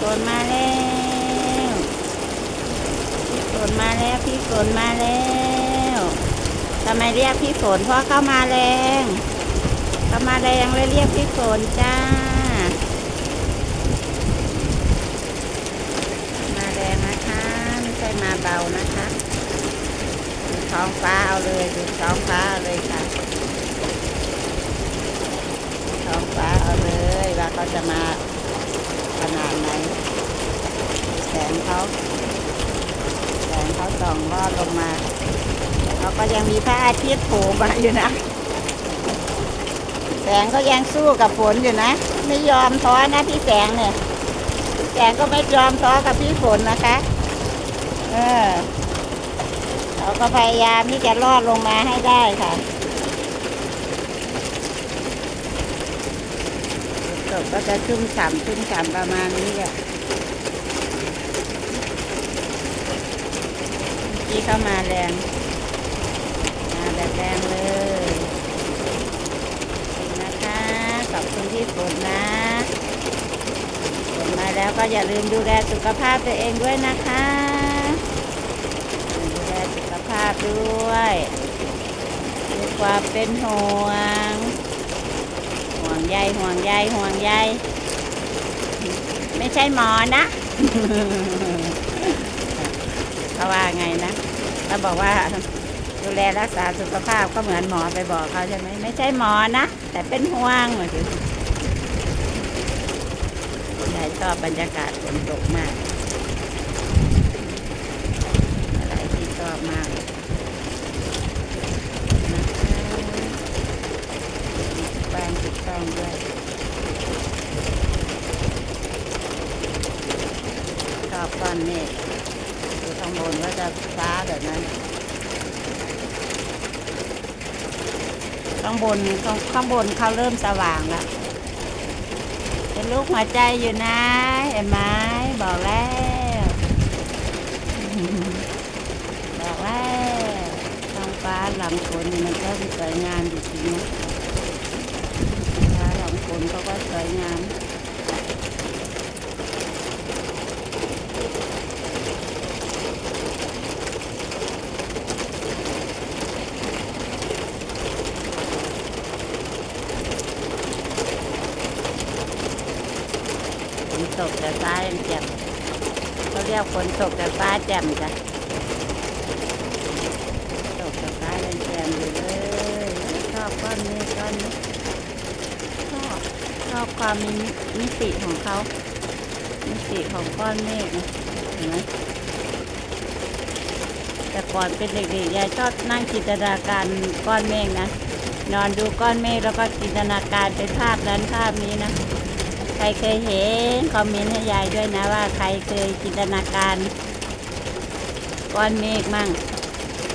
ฝนมาแล้วพี่ฝนมาแล้วพี่ฝนมาแล้วทำไมเรียกพี่ฝนเพราะเข้ามาแรงเข้ามาแรงเลยเรียกพี่ฝนจ้ามาแรงนะคะไม่ใช่มาเบานะคะดูท้องฟ้าเอาเลยดูท้องฟ้าเอาเลยค่ะท้องฟ้าเอาเลยว่าเขาจะมา ขนาดไหน แสงเขา แสงเขาส่องลอดลงมาเขาก็ยังมีพระอาทิตย์โผล่มาอยู่นะ แสงก็ยังสู้กับฝนอยู่นะ ไม่ยอมท้อนะพี่แสงเนี่ยแสงก็ไม่ยอมท้อกับพี่ฝนนะคะ เออเขาก็พยายามที่จะลอดลงมาให้ได้ค่ะฝน ตกก็จะชุ่มฉ่ำชุ่มฉ่ำประมาณนี้แหละเมื่อกี้เข้ามาแรง มาแบบแรงเลยนะคะ ขอบคุณที่ฝนนะฝนมาแล้วก็อย่าลืมดูแลสุขภาพตัวเองด้วยนะคะ ดูแลสุขภาพด้วยด้วยความเป็นห่วง งใยห่วงใยห่วงใยไม่ใช่หมอนะเขาว่าไงนะเขาบอกว่าดูแลรักษาสุขภาพก็เหมือนหมอไปบอกเขาใช่ไหมไม่ใช่หมอนะ แต่เป็นห่วงเหมือนกันยายชอบบรรยากาศฝนตกมากอะไรที่ชอบมากเลยนะคะมีบ้าน ติดต้องด้วยชอบก้อนเมฆดูข้างบนก็จะฟ้าแบบนั้น ข้างบนข้างข้างบนเขาเริ่มสว่างแล้วเป็นลูกหัวใจอยู่นะเห็นไหมบอกแล้วบอกแล้วท้องฟ้าหลังฝนมันก็สวยงามจริงๆนะ หลังฝนเขาก็สวยงามฝนตกแต่ฟ้ายังแจ่มเขาเรียกฝนตกแต่ฟ้าแจ่มจ้ะตกกับฟ้าแจ่มอยู่เลยชอบก้อนเมฆก้อนนี้ อบความมีมิติของเขา มิติของก้อนเมฆนะเห็นไหมแต่ก่อนเป็นเด็กๆยายชอบนั่งจินตนาการก้อนเมฆนะ นอนดูก้อนเมฆแล้วก็จินตนาการเป็นภาพนั้นภาพนี้นะ ใครเคยเห็นคอมเมนต์ให้ยายด้วยนะว่าใครเคยจินตนาการ ก้อนเมฆมั่ง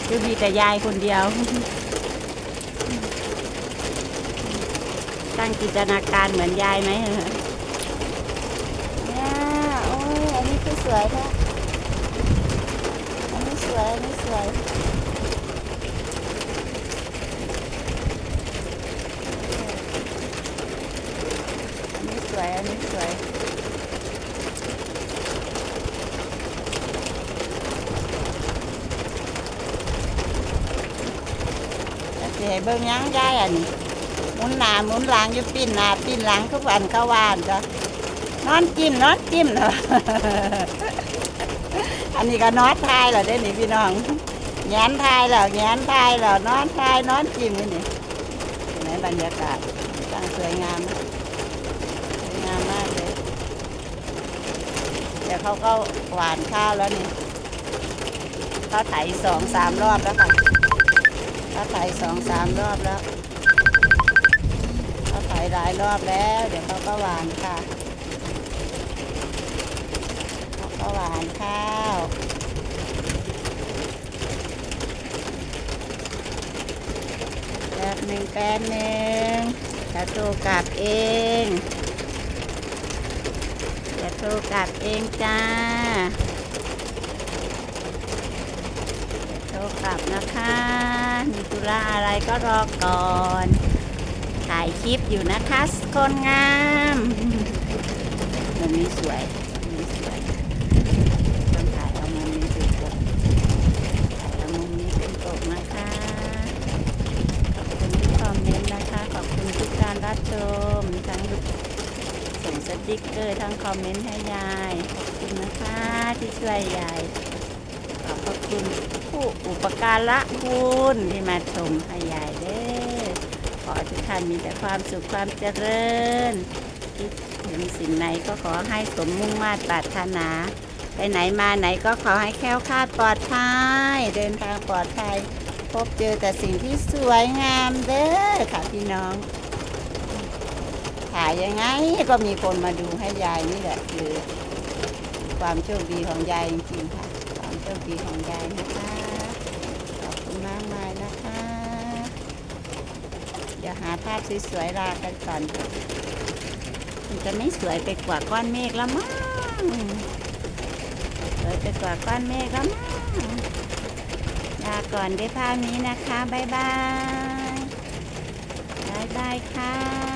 คือมีแต่ยายคนเดียว ตั้งจินตนาการเหมือนยายไหมเนี่ยโอ้ยอันนี้คือสวยแท้อันนี้สวย อันนี้สวยอันนี้สวย อันนี้สวยจะสิให้เบิ่งยังยายอันนี้ มุนหนาหมุนหลังอยู่ปิ้นหนาปิ้นหลังทุกวันเข้าว่านจ้ะนอนจิ้มนอนจิ้มเนาะอันนี้ก็นอนทายเหรอเด้นี่พี่น้องแงนทายแล้วแงนทายแล้วนอนทายนอนจิ้มนี่นี่เห็นบรรยากาศตั้งสวยงามสวยงามมากเลยเดี๋ยวเขาก็หวานข้าวแล้วนี่เขาไถสองสามรอบแล้วค่ะเขาไถสองสามรอบแล้ว เขาไถหลายรอบแล้ว เดี๋ยวเขาก็หวานค่ะเขาก็หวานข้าวแป๊บหนึ่งแป๊บหนึ่งจะโทรกลับเองจะโทรกลับเองจ้าโทรกลับนะคะ มีธุระอะไรก็รอก่อน ถ่ายคลิปอยู่นะคะคนงามมันนี้สวยมันสวยต้องถ่ายเอามุมนี้เป็นปกถ่ายเอามุมนี้เป็นตกนะคะ ขอบคุณทุกคอมเมนต์นะคะ ขอบคุณทุกการรับชมทั้งส่งสติ๊กเกอร์ทั้งคอมเมนต์ให้ยาย ขอบคุณนะคะที่ช่วยยายขอบคุณผู้อุปการะคุณที่มาชมให้ยายเด้ ขอทุกท่านมีแต่ความสุขความเจริญคิดถึงสิ่งไหนก็ขอให้สมมุ่งมาตรปรารถนา ไปไหนมาไหนก็ขอให้แค้วคลาดปลอดภัยเดินทางปลอดภัย พบเจอแต่สิ่งที่สวยงามเด้อค่ะพี่น้องถ่ายยังไงก็มีคนมาดูให้ยายนี่แหละคือความโชคดีของยายจริงๆค่ะ ความโชคดีของยายนะคะ ขอบคุณมากมายนะคะ เดี๋ยว หาภาพสวยๆลากันก่อนมันจะไม่สวยไปกว่าก้อนเมฆแล้วมั้งสวยไปกว่าก้อนเมฆแล้วมั้งลาก่อนด้วยภาพนี้นะคะ บ๊ายบาย บ๊ายบายค่ะ